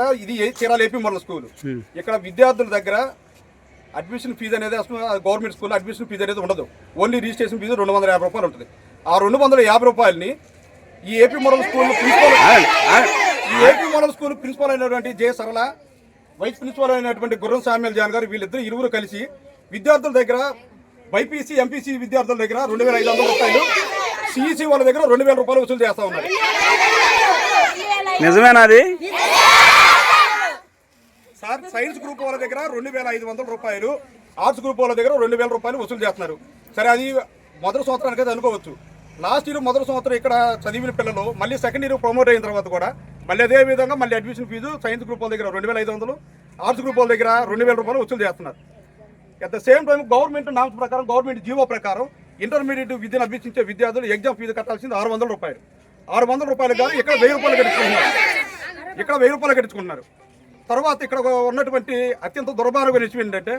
ఇక్కడ ఇది ఏ- చీరాల ఏపీ మోడల్ స్కూల్. ఇక్కడ విద్యార్థుల దగ్గర అడ్మిషన్ ఫీజు అనేది అసలు గవర్నమెంట్ స్కూల్ అడ్మిషన్ ఫీజు అనేది ఉండదు. ఓన్లీ రిజిస్ట్రేషన్ ఫీజు రెండు వందల యాభై రూపాయలు ఉంటుంది. ఆ రెండు వందల యాభై రూపాయలని ఈ ఏపీ మోడల్ స్కూల్ ప్రిన్సిపల్ ఈ ఏపీ మోడల్ స్కూల్ ప్రిన్సిపల్ అయినటువంటి జే సరళ వైస్ ప్రిన్సిపల్ అయినటువంటి గుర్రం సామ్యుల్ జాన్ గారు వీళ్ళిద్దరు ఇరువురు కలిసి విద్యార్థుల దగ్గర బైపీసీ ఎంపీసీ విద్యార్థుల దగ్గర రెండు వేల ఐదు వందల రూపాయలు సిఈసి వాళ్ళ దగ్గర రెండు వేల రూపాయలు వసూలు చేస్తా ఉన్నారు. నిజమేనా అది? సార్ సైన్స్ గ్రూప్ వాళ్ళ దగ్గర రెండు వేల ఐదు వందల రూపాయలు. ఆర్ట్స్ గ్రూప్ వాళ్ళ దగ్గర రెండు వేల రూపాయలు వసూలు చేస్తున్నారు. సరే అది మొదటి సంవత్సరానికి అది అనుకోవచ్చు. లాస్ట్ ఇయర్ మొదటి సంవత్సరం ఇక్కడ చదివిన పిల్లలు మళ్ళీ సెకండ్ ఇయర్ ప్రమోట్ అయిన తర్వాత కూడా మళ్ళీ అదే విధంగా మళ్ళీ అడ్మిషన్ ఫీజు సైన్స్ గ్రూప్ వాళ్ళ దగ్గర రెండు వేల ఐదు వందలు ఆర్ట్స్ గ్రూప్ వాళ్ళ దగ్గర రెండు వేల రూపాయలు వసూలు చేస్తున్నారు. At the same time government norms ప్రకారం గవర్నమెంట్ జీవో ప్రకారం ఇంటర్మీడియట్ విద్యను అభ్యసించే విద్యార్థులు ఎగ్జామ్ ఫీజు కట్టాల్సింది ఆరు వందల రూపాయలు. ఆరు వందల రూపాయలు కాదు ఇక్కడ వెయ్యి రూపాయలు కట్టించుకుంటున్నారు. ఇక్కడ వెయ్యి రూపాయలు కట్టించుకుంటున్నారు. తర్వాత ఇక్కడ ఉన్నటువంటి అత్యంత దుర్మార్గమైన విషయం ఏంటంటే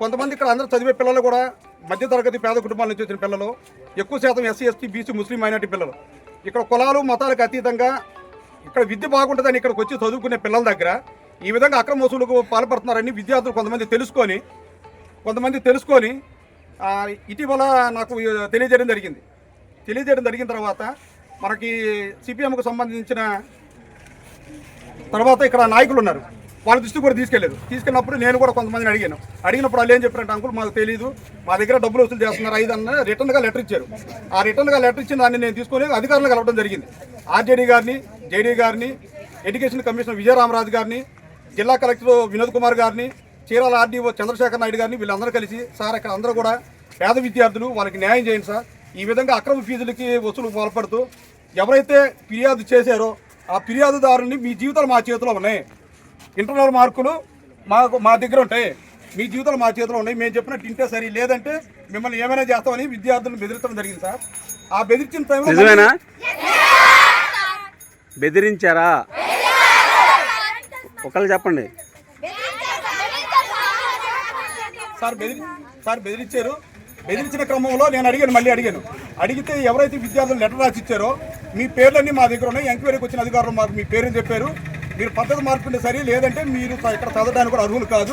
కొంతమంది ఇక్కడ అందరూ చదివే పిల్లలు కూడా మధ్యతరగతి పేద కుటుంబాల నుంచి వచ్చిన పిల్లలు ఎక్కువ శాతం SC ST BC Muslim minority పిల్లలు. ఇక్కడ కులాలు మతాలకు అతీతంగా ఇక్కడ విద్య బాగుంటుందని ఇక్కడికి వచ్చి చదువుకునే పిల్లల దగ్గర ఈ విధంగా అక్రమ వసూలుకు పాల్పడుతున్నారని విద్యార్థులు కొంతమంది తెలుసుకొని కొంతమంది తెలుసుకొని ఇటీవల నాకు తెలియజేయడం జరిగింది. తెలియజేయడం జరిగిన తర్వాత మనకి సిపిఎంకు సంబంధించిన తర్వాత ఇక్కడ నాయకులు ఉన్నారు. వాళ్ళ దృష్టి కూడా తీసుకెళ్ళేదు తీసుకెళ్ళినప్పుడు నేను కూడా కొంతమందిని అడిగాను. అడిగినప్పుడు వాళ్ళు ఏం చెప్పారంటే అంకుల్ మాకు తెలియదు మా దగ్గర డబ్బులు వసూలు చేస్తున్నారు. ఐదు అన్న రిటర్న్గా లెటర్ ఇచ్చారు. ఆ రిటర్న్గా లెటర్ ఇచ్చిన దాన్ని నేను తీసుకొని అధికారులు కలవడం జరిగింది. ఆర్జేడీ గారిని జేడీ గారిని ఎడ్యుకేషన్ కమిషనర్ విజయరామరాజు గారిని జిల్లా కలెక్టర్ వినోద్ కుమార్ గారిని చీరాల ఆర్డీఓ చంద్రశేఖర్ నాయుడు గారిని వీళ్ళందరూ కలిసి సార్ ఇక్కడ అందరూ కూడా పేద విద్యార్థులు వాళ్ళకి న్యాయం చేయండి సార్. ఈ విధంగా అక్రమ ఫీజులకి వసూలు పాల్పడుతూ ఎవరైతే ఫిర్యాదు చేశారో ఆ ఫిర్యాదుదారుని మీ జీవితాలు మా చేతిలో ఉన్నాయి. ఇంటర్నల్ మార్కులు మాకు మా దగ్గర ఉంటాయి. మీ జీవితాలు మా చేతిలో ఉన్నాయి. మేము చెప్పినట్టు ఇంటే సరి లేదంటే మిమ్మల్ని ఏమైనా చేస్తామని విద్యార్థులను బెదిరించడం జరిగింది సార్. ఆ బెదిరించిన టైంలో నిజమేనా? బెదిరించారా? ఒకళ్ళు చెప్పండి. సార్ బెదిరి సార్ బెదిరించారు. బెదిరించిన క్రమంలో నేను అడిగాను మళ్ళీ అడిగాను. అడిగితే ఎవరైతే విద్యార్థులు లెటర్ రాసి ఇచ్చారో మీ పేర్లన్నీ మా దగ్గర ఉన్నాయి. ఎంక్వైరీకి వచ్చిన అధికారులు మాకు మీ పేరు చెప్పారు. మీరు పద్ధతి మార్పుంటే సరే లేదంటే మీరు ఇక్కడ చదవడానికి కూడా అర్హులు కాదు.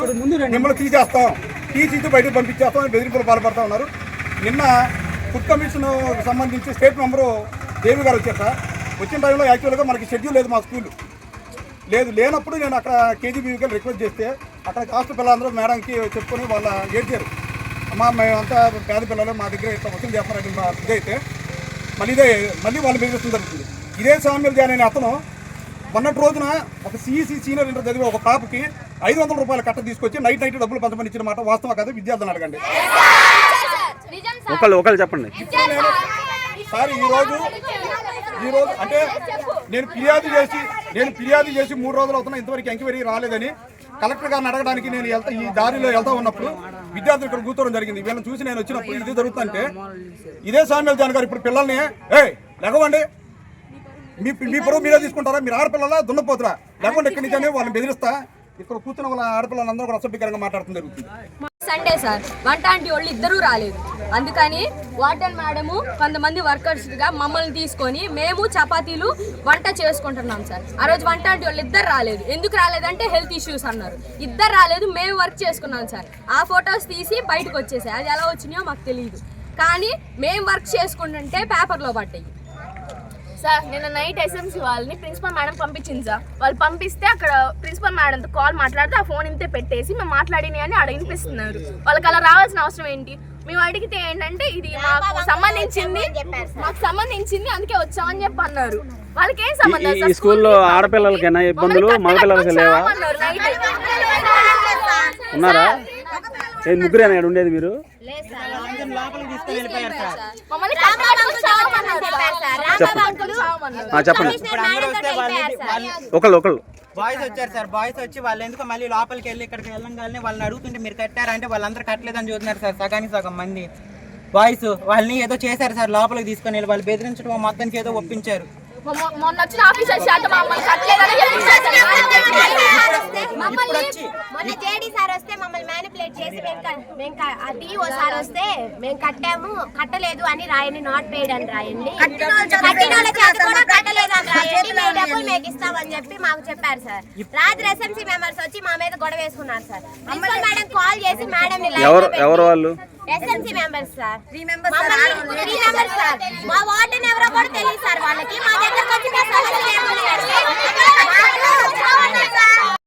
మిమ్మల్ని తీసేస్తాం. తీసి బయటకు పంపించేస్తాం బెదిరింపులు పాల్పడతా ఉన్నారు. నిన్న ఫుడ్ కమిషన్ సంబంధించి స్టేట్ మెంబరు దేవి గారు వచ్చారు సార్. వచ్చిన టైంలో యాక్చువల్గా మనకి షెడ్యూల్ లేదు మా స్కూల్. లేదు లేనప్పుడు నేను అక్కడ కేజీబీవీకి రిక్వెస్ట్ చేస్తే అక్కడ కాస్ట్ పిల్లలందరూ మేడంకి చెప్పుకొని వాళ్ళ ఏడ్చారు. అమ్మా మేమంతా పేద పిల్లలు మా దగ్గర ఇట్లా వసూలు చేస్తున్నారని మా ఇదైతే మళ్ళీ ఇదే మళ్ళీ వాళ్ళు బెదిరిస్తుంది జరుగుతుంది. ఇదే సామ్యుల్ జాన్ అనే అతను మొన్నటి రోజున ఒక సిఈసి సీనియర్ ఇంటర్ చదివే ఒక పాపకి ఐదు వందల రూపాయల కట్ట తీసుకొచ్చి నైట్ నైట్ డబ్బులు పంచమని ఇచ్చిన మాట వాస్తవం కాదు విద్యార్థులను అడగండి. ఒకళ్ళు ఒకళ్ళు చెప్పండి. సార్ ఈ రోజు ఈ రోజు అంటే నేను ఫిర్యాదు చేసి నేను ఫిర్యాదు చేసి మూడు రోజులు అవుతున్నా ఇంతవరకు ఎంక్వైరీ రాలేదని కలెక్టర్ గారిని అడగడానికి నేను వెళ్తా ఈ దారిలో వెళ్తా ఉన్నప్పుడు విద్యార్థులు ఇక్కడ కూర్చోవడం జరిగింది. వీళ్ళని చూసి నేను వచ్చినప్పుడు ఇది జరుగుతుంటే ఇదే సామ్యుల్ జాన్ గారు ఇప్పుడు పిల్లల్ని ఏ లెగవండి. మీ మీ పొరవ మీరే తీసుకుంటారా? మీరు ఆడపిల్లలా? దున్నపోతురా? లేకుండా ఇక్కడి నుంచి వాళ్ళని బెదిరిస్తా? ఇక్కడ కూర్చున్న వాళ్ళ ఆడపిల్లలందరూ కూడా అసభ్యకరంగా మాట్లాడటం జరుగుతుంది. సండే సార్ వంట ఆంటీ వాళ్ళు ఇద్దరూ రాలేదు. అందుకని వార్డెన్ మేడము కొంతమంది వర్కర్స్గా మమ్మల్ని తీసుకొని మేము చపాతీలు వంట చేసుకుంటున్నాం సార్. ఆ రోజు వంట ఆంటీ వాళ్ళు ఇద్దరు రాలేదు. ఎందుకు రాలేదంటే హెల్త్ ఇష్యూస్ అన్నారు. ఇద్దరు రాలేదు మేము వర్క్ చేసుకున్నాం సార్. ఆ ఫొటోస్ తీసి బయటకు వచ్చేసాయి. అది ఎలా వచ్చినాయో మాకు తెలియదు కానీ మేము వర్క్ చేసుకుంటుంటే పేపర్లో పడ్డాయి. సార్ నిన్న నైట్ ఎస్ఎంసీ వాళ్ళని ప్రిన్సిపల్ మేడం పంపించింది సార్ వాళ్ళు పంపిస్తే అక్కడ ప్రిన్సిపల్ మేడంతో కాల్ మాట్లాడితే ఆ ఫోన్ ఇంతే పెట్టేసి మేము మాట్లాడిని అని అక్కడ వినిపిస్తున్నారు వాళ్ళకి అలా రావాల్సిన అవసరం ఏంటి మేము అడిగితే ఏంటంటే ఇది మాకు సంబంధించింది మాకు సంబంధించింది అందుకే వచ్చామని చెప్పి అన్నారు వాళ్ళకి ఏం సంబంధం స్కూల్లో ఆడపిల్లలకైనా ఇబ్బందులు మగపిల్లలకి లేవా. ఉన్నారా ముగ్గురేనా ఉండేది మీరు. చెప్పండి చెప్పండి. ఇప్పుడు అందరూ వస్తే వాళ్ళు వాళ్ళు ఒకళ్ళు ఒకళ్ళు. బాయ్స్ వచ్చారు సార్ బాయ్స్ వచ్చి వాళ్ళు ఎందుకు మళ్ళీ లోపలికి వెళ్ళి ఇక్కడికి వెళ్ళంగానే వాళ్ళని అడుగుతుంటే మీరు కట్టారంటే వాళ్ళందరూ కట్టలేదని చూస్తున్నారు సార్ సగానికి సగం మంది. బాయ్స్ వాళ్ళని ఏదో చేశారు సార్ లోపలికి తీసుకొని వెళ్ళి వాళ్ళు బెదిరించడం మొత్తానికి ఏదో ఒప్పించారు. మొన్న మొన్న వచ్చిన ఆఫీసర్ శాతం మమ్మల్ని కట్టలేదని చెప్పించారు సార్. ఇప్పుడు వచ్చి మొన్న జేడీ సార్ వస్తే మమ్మల్ని మ్యానిపులేట్ చేసి వెనక మేము అది ఓసారి వస్తే మేము కట్టాము కట్టలేదు అని రాయండి నాట్ పేడ్ అని రాయండి. కట్టిన వాళ్ళ చేత కూడా కట్టలేదు అని రాయండి మీ డబ్బులు మీకు ఇస్తామని చెప్పి మాకు చెప్పారు సార్. రాత్రి ఎస్ఎంసీ మెంబర్స్ వచ్చి మా మీద గొడవ వేసుకున్నారు సార్. ప్రిన్సిపల్ మేడం కాల్ చేసి మేడం ఎవరు ఎవరు వాళ్ళు? SMC members sir. మమ్మల్ని త్రీ మెంబర్స్ సార్. మా వార్డెన్ ఎవరో కూడా తెలియదు సార్ వాళ్ళకి. మా దగ్గరకు వచ్చి